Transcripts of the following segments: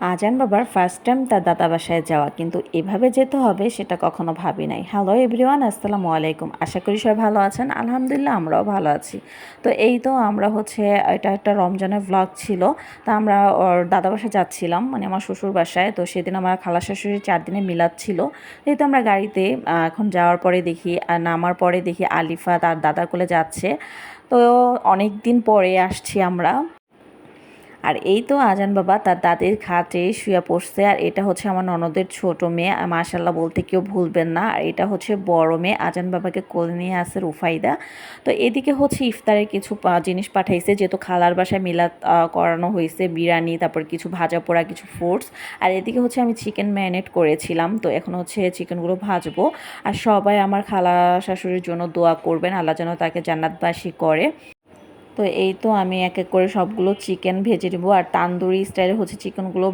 আজান বাবার first time তার দাদা বাসায় যাওয়া, কিন্তু এভাবে যেতে হবে সেটা কখনো ভাবি নাই। হ্যালো এভরিওয়ান আসসালামু আলাইকুম। আশা করি সবাই ভালো আছেন। আলহামদুলিল্লাহ আমরাও ভালো আছি। তো এই তো আমরা হচ্ছে, এটা একটা রমজানের ভ্লগ ছিল। তা আমরা ওর দাদা বাসায় যাচ্ছিলাম মানে আমার শ্বশুর বাসায়। তো সেদিন আমার খালা শাশুড়ি চার দিনে মিলাদ ছিল। এই তো আমরা গাড়িতে এখন যাওয়ার পরে দেখি নামার পরে দেখি আলিফা তার দাদার কোলে যাচ্ছে। তো অনেক দিন পরে আসছি আমরা। আর এই তো আজান বাবা, তার দাদির খাটে শুয়ে পড়ছে। আর এটা হচ্ছে আমার ননদের ছোট মেয়ে। মাশাল্লাহ বলতে কেউ ভুলবেন না। আর এটা হচ্ছে বড় মেয়ে। আজান বাবাকে কোলে নিয়ে আসে রুফাইদা। তো এদিকে হচ্ছে ইফতারের কিছু জিনিস পাঠাইছে। যেহেতু খালার বাসায় মিলাদ করানো হয়েছে। বিরিয়ানি, তারপর কিছু ভাজা পোড়া, কিছু ফ্রুটস আর এদিকে হচ্ছে আমি চিকেন ম্যারিনেট করেছিলাম। তো এখন হচ্ছে চিকেনগুলো ভাজবো। আর সবাই আমার খালা শাশুড়ির জন্য দোয়া করবেন। আল্লাহ যেন তাকে জান্নাতবাসী করে। তো এই তো আমি এক এক করে সবগুলো চিকেন ভেজে নেব। আর তান্দুরি স্টাইলে হচ্ছে চিকেনগুলো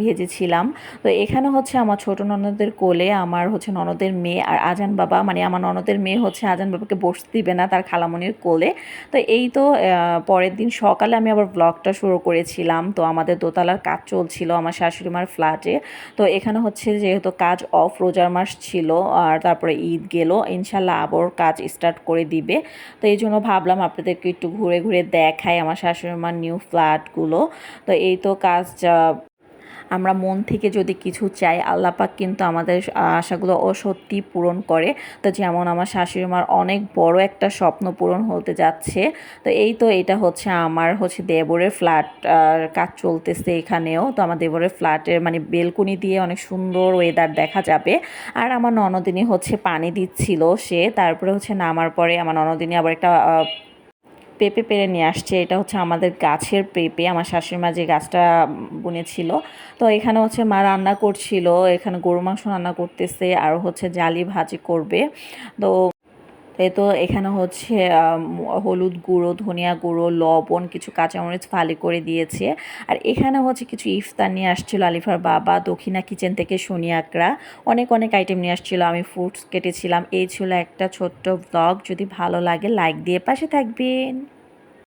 ভেজেছিলাম। তো এখানে হচ্ছে আমার ছোট ননদের কোলে আমার হচ্ছে ননদের মেয়ে আর আজান বাবা মানে আমার ননদের মেয়ে হচ্ছে আজান বাবাকে বসতে দিবে না তার খালামনির কোলে। তো এই তো পরের দিন সকালে আমি আবার ব্লগটা শুরু করেছিলাম। তো আমাদের দোতলার কাজ চলছিল আমার শাশুড়ি মার ফ্ল্যাটে তো এখানে হচ্ছে যেহেতু কাজ অফ রোজার মাস ছিল, আর তারপরে ঈদ গেল, ইনশাল্লাহ আবার কাজ স্টার্ট করে দিবে। তো এই জন্য ভাবলাম আপনাদেরকে একটু ঘুরে ঘুরে দেখাই আমার শাশুড়ি মার নিউ ফ্ল্যাটগুলো তো এই তো কাজ আমরা মন থেকে যদি কিছু চাই আল্লাপাক কিন্তু আমাদের আশাগুলো ও সত্যি পূরণ করে। তো যেমন আমার শাশুড়ি মার অনেক বড় একটা স্বপ্ন পূরণ হতে যাচ্ছে। তো এই তো এটা হচ্ছে আমার হচ্ছে দেবরের ফ্ল্যাট কাজ চলতেছে এখানেও। তো আমার দেবরের ফ্ল্যাটের মানে বেলকনি দিয়ে অনেক সুন্দর ওয়েদার দেখা যাবে। আর আমার ননদিনী হচ্ছে পানি দিচ্ছিল সে, তারপরে হচ্ছে নামার পরে আমার ননদিনী আবার একটা পেঁপে পেরে নিয়ে আসছে। এটা হচ্ছে আমাদের গাছের পেঁপে। আমার শাশুড়ি মা যে গাছটা বুনেছিল, তো এখানে হচ্ছে মা রান্না করছিল। এখানে গরু মাংস রান্না করতেছে আর হচ্ছে জালি ভাজি করবে। তো এই তো এখানে হচ্ছে হলুদ গুঁড়ো, ধনিয়া গুঁড়ো, লবণ, কিছু কাঁচামরিচ ফালি করে দিয়েছে। আর এখানে হচ্ছে কিছু ইফতার নিয়ে আসছিল আলিফার বাবা, দক্ষিণা কিচেন থেকে সোনিয়াকরা অনেক অনেক আইটেম নিয়ে আসছিল। আমি ফ্রুটস কেটেছিলাম। এই ছিল একটা ছোট্ট ব্লগ যদি ভালো লাগে লাইক দিয়ে পাশে থাকবেন।